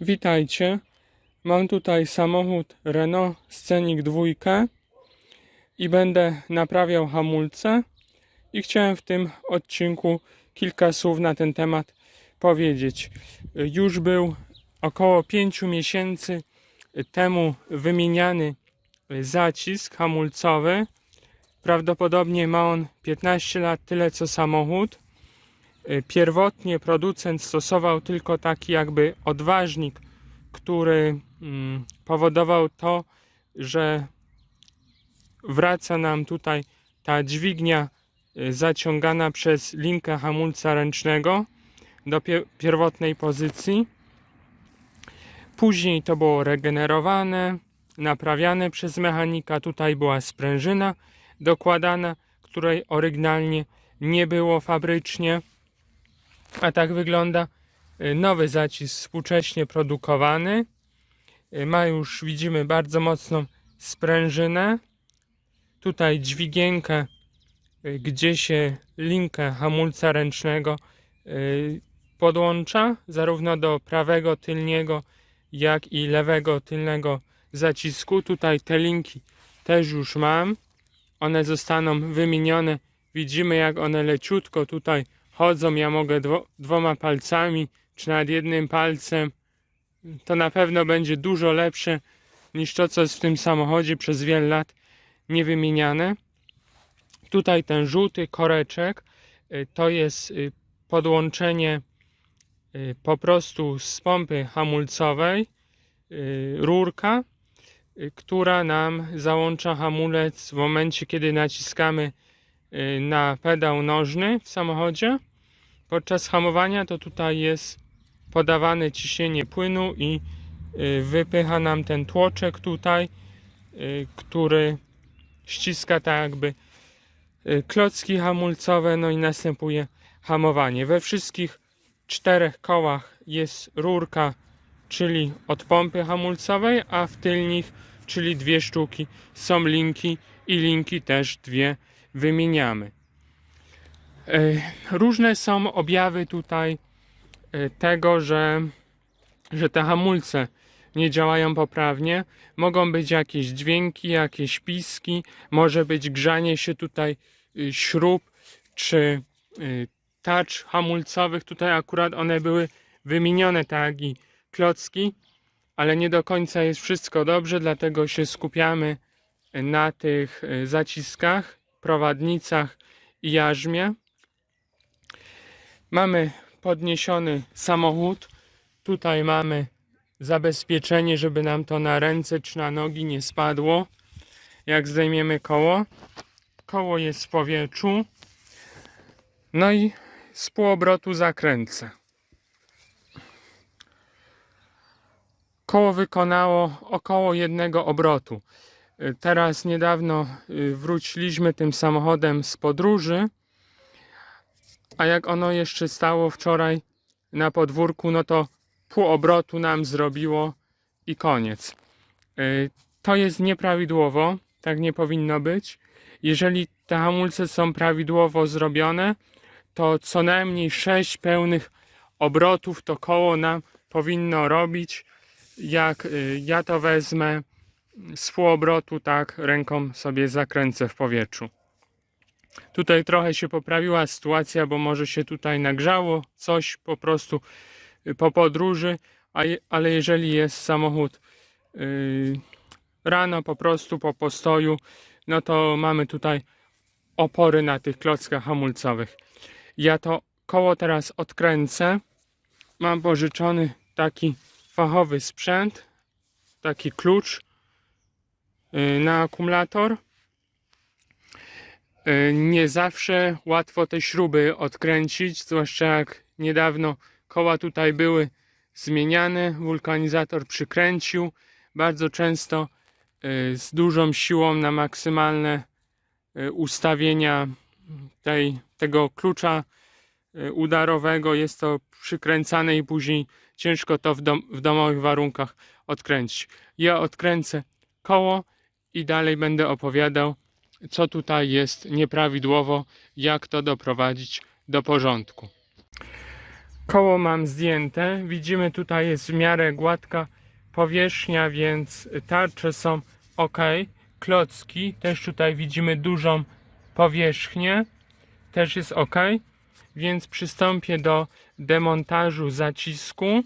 Witajcie. Mam tutaj samochód Renault Scenic 2 i będę naprawiał hamulce i chciałem w tym odcinku kilka słów na ten temat powiedzieć. Już był około 5 miesięcy temu wymieniany zacisk hamulcowy. Prawdopodobnie ma on 15 lat, tyle co samochód. Pierwotnie producent stosował tylko taki jakby odważnik, który mm, powodował to, że wraca nam tutaj ta dźwignia y, zaciągana przez linkę hamulca ręcznego do pie- pierwotnej pozycji. Później to było regenerowane, naprawiane przez mechanika. Tutaj była sprężyna dokładana, której oryginalnie nie było fabrycznie. A tak wygląda y, nowy zacisk współcześnie produkowany. Y, Ma już, widzimy, bardzo mocną sprężynę. Tutaj dźwigienkę, y, gdzie się linkę hamulca ręcznego podłącza, zarówno do prawego tylniego, jak i lewego tylnego zacisku. Tutaj te linki też już mam. One zostaną wymienione. Widzimy, jak one leciutko tutaj chodzą. Ja mogę dwo, dwoma palcami, czy nawet jednym palcem. To na pewno będzie dużo lepsze niż to, co jest w tym samochodzie przez wiele lat niewymieniane. Tutaj ten żółty koreczek y, to jest y, podłączenie y, po prostu z pompy hamulcowej rurka, która nam załącza hamulec w momencie, kiedy naciskamy na pedał nożny w samochodzie. Podczas hamowania to tutaj jest podawane ciśnienie płynu i y, wypycha nam ten tłoczek tutaj, y, który ściska tak jakby y, klocki hamulcowe, no i następuje hamowanie. We wszystkich czterech kołach jest rurka, czyli od pompy hamulcowej, a w tylnych, czyli dwie sztuki, są linki i linki też dwie wymieniamy. Y, Różne są objawy tutaj y, tego, że, że te hamulce nie działają poprawnie. Mogą być jakieś dźwięki, jakieś piski, może być grzanie się tutaj y, śrub czy y, touch hamulcowych. Tutaj akurat one były wymienione, tak i klocki, ale nie do końca jest wszystko dobrze, dlatego się skupiamy na tych y, zaciskach, prowadnicach i jarzmie. Mamy podniesiony samochód. Tutaj mamy zabezpieczenie, żeby nam to na ręce czy na nogi nie spadło. Jak zdejmiemy koło. Koło jest w powietrzu. No i z półobrotu zakręcę. Koło wykonało około jednego obrotu. Teraz niedawno y, wróciliśmy tym samochodem z podróży. A jak ono jeszcze stało wczoraj na podwórku, no to pół obrotu nam zrobiło i koniec. Y, To jest nieprawidłowo, tak nie powinno być. Jeżeli te hamulce są prawidłowo zrobione, to co najmniej 6 pełnych obrotów to koło nam powinno robić. Jak y, ja to wezmę z pół obrotu, tak ręką sobie zakręcę w powietrzu. Tutaj trochę się poprawiła sytuacja, bo może się tutaj nagrzało coś po prostu y, po podróży, ale jeżeli jest samochód yy, rano po prostu po postoju, no to mamy tutaj opory na tych klockach hamulcowych. Ja to koło teraz odkręcę. Mam pożyczony taki fachowy sprzęt, taki klucz yy, na akumulator. Y, Nie zawsze łatwo te śruby odkręcić, zwłaszcza jak niedawno koła tutaj były zmieniane, wulkanizator przykręcił. Bardzo często y, z dużą siłą na maksymalne y, ustawienia tej, tego klucza udarowego jest to przykręcane i później ciężko to w, dom, w domowych warunkach odkręcić. Ja odkręcę koło i dalej będę opowiadał co tutaj jest nieprawidłowo, jak to doprowadzić do porządku. Koło mam zdjęte. Widzimy tutaj jest w miarę gładka powierzchnia, więc tarcze są ok. Klocki też tutaj widzimy dużą powierzchnię. Też jest ok. Więc przystąpię do demontażu zacisku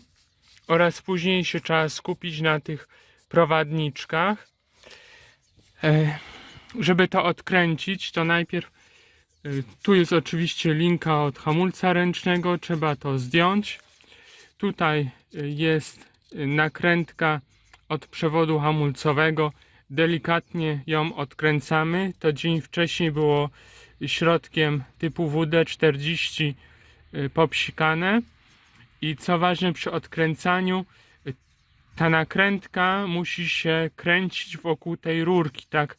oraz później się trzeba skupić na tych prowadniczkach. Żeby to odkręcić, to najpierw y, tu jest oczywiście linka od hamulca ręcznego, trzeba to zdjąć. Tutaj y, jest y, nakrętka od przewodu hamulcowego. Delikatnie ją odkręcamy. To dzień wcześniej było środkiem typu WD-40 y, popsikane. I co ważne przy odkręcaniu, ta nakrętka musi się kręcić wokół tej rurki, tak?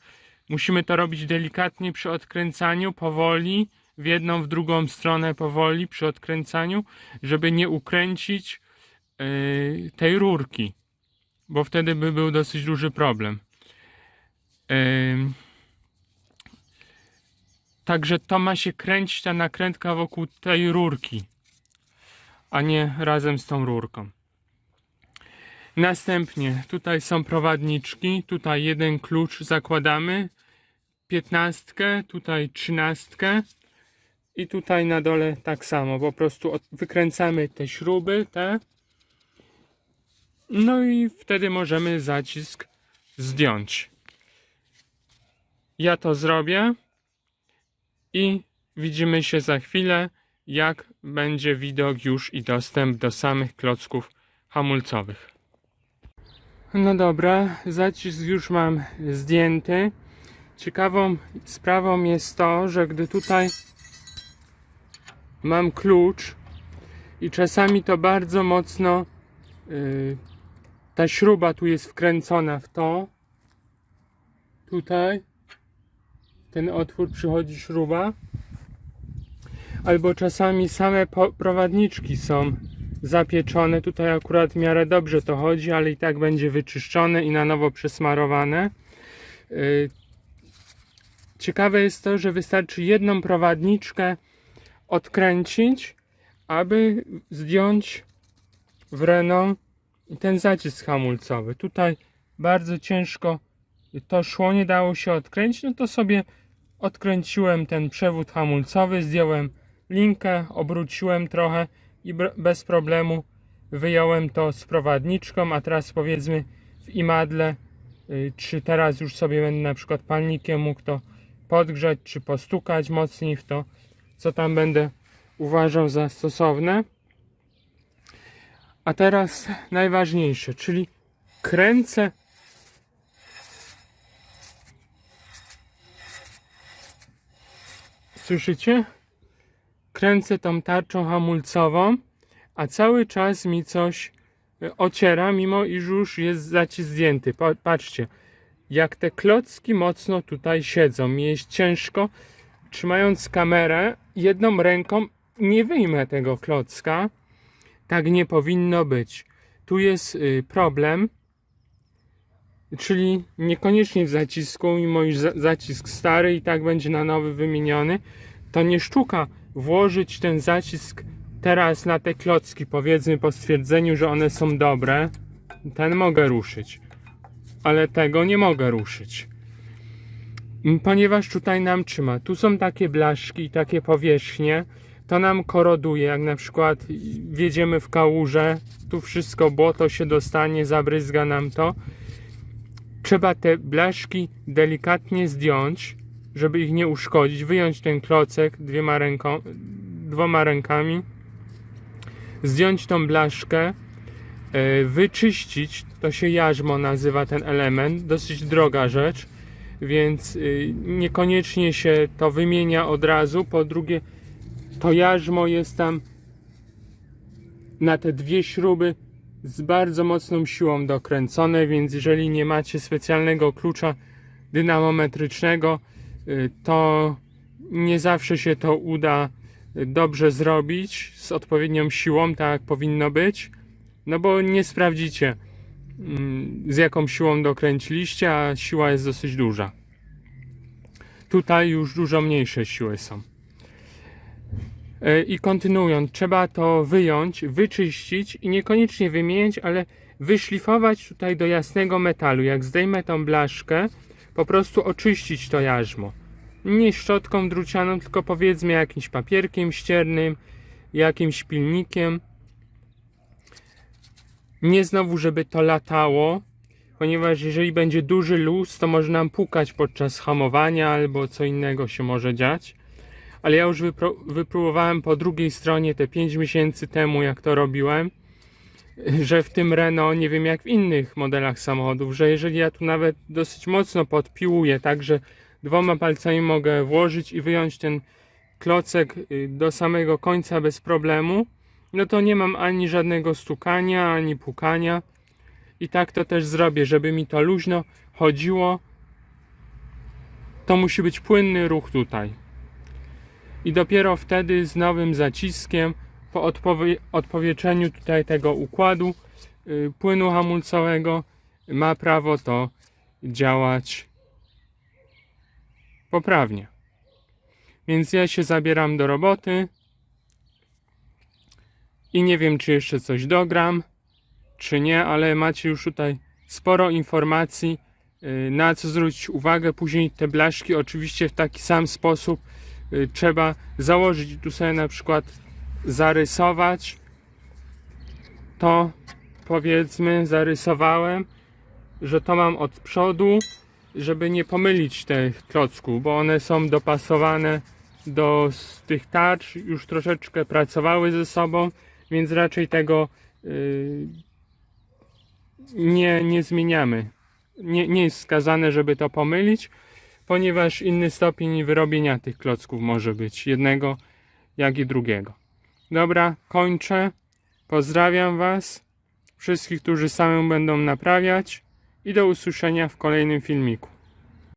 Musimy to robić delikatnie przy odkręcaniu, powoli, w jedną, w drugą stronę powoli przy odkręcaniu, żeby nie ukręcić yy, tej rurki, bo wtedy by był dosyć duży problem. Yy, Także to ma się kręcić ta nakrętka wokół tej rurki, a nie razem z tą rurką. Następnie tutaj są prowadniczki, tutaj jeden klucz zakładamy, piętnastkę, tutaj trzynastkę i tutaj na dole tak samo, po prostu wykręcamy te śruby, te no i wtedy możemy zacisk zdjąć. Ja to zrobię i widzimy się za chwilę, jak będzie widok już i dostęp do samych klocków hamulcowych. No dobra, zacisk już mam zdjęty. Ciekawą sprawą jest to, że gdy tutaj mam klucz i czasami to bardzo mocno yy, ta śruba tu jest wkręcona w to. Tutaj ten otwór przychodzi śruba. Albo czasami same prowadniczki są zapieczone. Tutaj akurat w miarę dobrze to chodzi, ale i tak będzie wyczyszczone i na nowo przesmarowane. Yy, Ciekawe jest to, że wystarczy jedną prowadniczkę odkręcić, aby zdjąć w Renault ten zacisk hamulcowy. Tutaj bardzo ciężko to szło, nie dało się odkręcić, no to sobie odkręciłem ten przewód hamulcowy, zdjąłem linkę, obróciłem trochę i bez problemu wyjąłem to z prowadniczką, a teraz powiedzmy w imadle, y, czy teraz już sobie będę na przykład palnikiem mógł to podgrzać, czy postukać mocniej w to, co tam będę uważał za stosowne. A teraz najważniejsze, czyli kręcę Słyszycie? Kręcę tą tarczą hamulcową, a cały czas mi coś e, ociera, mimo iż już jest zacisk zdjęty. Pa- Patrzcie, jak te klocki mocno tutaj siedzą. Mi jest ciężko, trzymając kamerę, jedną ręką nie wyjmę tego klocka. Tak nie powinno być. Tu jest y, problem, czyli niekoniecznie w zacisku, mimo iż za- zacisk stary i tak będzie na nowy wymieniony, to nie sztuka włożyć ten zacisk teraz na te klocki, powiedzmy po stwierdzeniu, że one są dobre. Ten mogę ruszyć, ale tego nie mogę ruszyć. Mm, Ponieważ tutaj nam trzyma. Tu są takie blaszki takie powierzchnie, to nam koroduje, jak na przykład wjedziemy w kałużę, tu wszystko błoto się dostanie, zabryzga nam to. Trzeba te blaszki delikatnie zdjąć, żeby ich nie uszkodzić, wyjąć ten klocek dwiema ręką, dwoma rękami, zdjąć tą blaszkę, wyczyścić, to się jarzmo nazywa ten element, dosyć droga rzecz, więc y, niekoniecznie się to wymienia od razu. Po drugie, to jarzmo jest tam na te dwie śruby z bardzo mocną siłą dokręcone, więc jeżeli nie macie specjalnego klucza dynamometrycznego, y, to nie zawsze się to uda dobrze zrobić z odpowiednią siłą, tak jak powinno być, no bo nie sprawdzicie mm, z jaką siłą dokręciliście, a siła jest dosyć duża. Tutaj już dużo mniejsze siły są. E, I kontynuując, trzeba to wyjąć, wyczyścić i niekoniecznie wymienić, ale wyszlifować tutaj do jasnego metalu. Jak zdejmę tą blaszkę, po prostu oczyścić to jarzmo. Nie szczotką drucianą, tylko powiedzmy jakimś papierkiem ściernym, jakimś pilnikiem. Nie znowu, żeby to latało, ponieważ jeżeli będzie duży luz, to może nam pukać podczas hamowania albo co innego się może dziać. Ale ja już wypróbowałem po drugiej stronie te 5 miesięcy temu, jak to robiłem, że w tym Renault, nie wiem jak w innych modelach samochodów, że jeżeli ja tu nawet dosyć mocno podpiłuję, tak że dwoma palcami mogę włożyć i wyjąć ten klocek y, do samego końca bez problemu, no to nie mam ani żadnego stukania, ani pukania. I tak to też zrobię, żeby mi to luźno chodziło. To musi być płynny ruch tutaj. I dopiero wtedy z nowym zaciskiem, po odpowie- odpowietrzeniu tutaj tego układu y, płynu hamulcowego, ma prawo to działać poprawnie. Więc ja się zabieram do roboty i nie wiem, czy jeszcze coś dogram, czy nie, ale macie już tutaj sporo informacji, y, na co zwrócić uwagę. Później te blaszki, oczywiście w taki sam sposób y, trzeba założyć. Tu sobie na przykład zarysować. To powiedzmy, zarysowałem, że to mam od przodu, żeby nie pomylić tych klocków, bo one są dopasowane do tych tarcz, już troszeczkę pracowały ze sobą, więc raczej tego y, nie, nie zmieniamy. Nie, nie jest wskazane, żeby to pomylić, ponieważ inny stopień wyrobienia tych klocków może być jednego, jak i drugiego. Dobra, kończę. Pozdrawiam Was, wszystkich, którzy samemu będą naprawiać i do usłyszenia w kolejnym filmiku.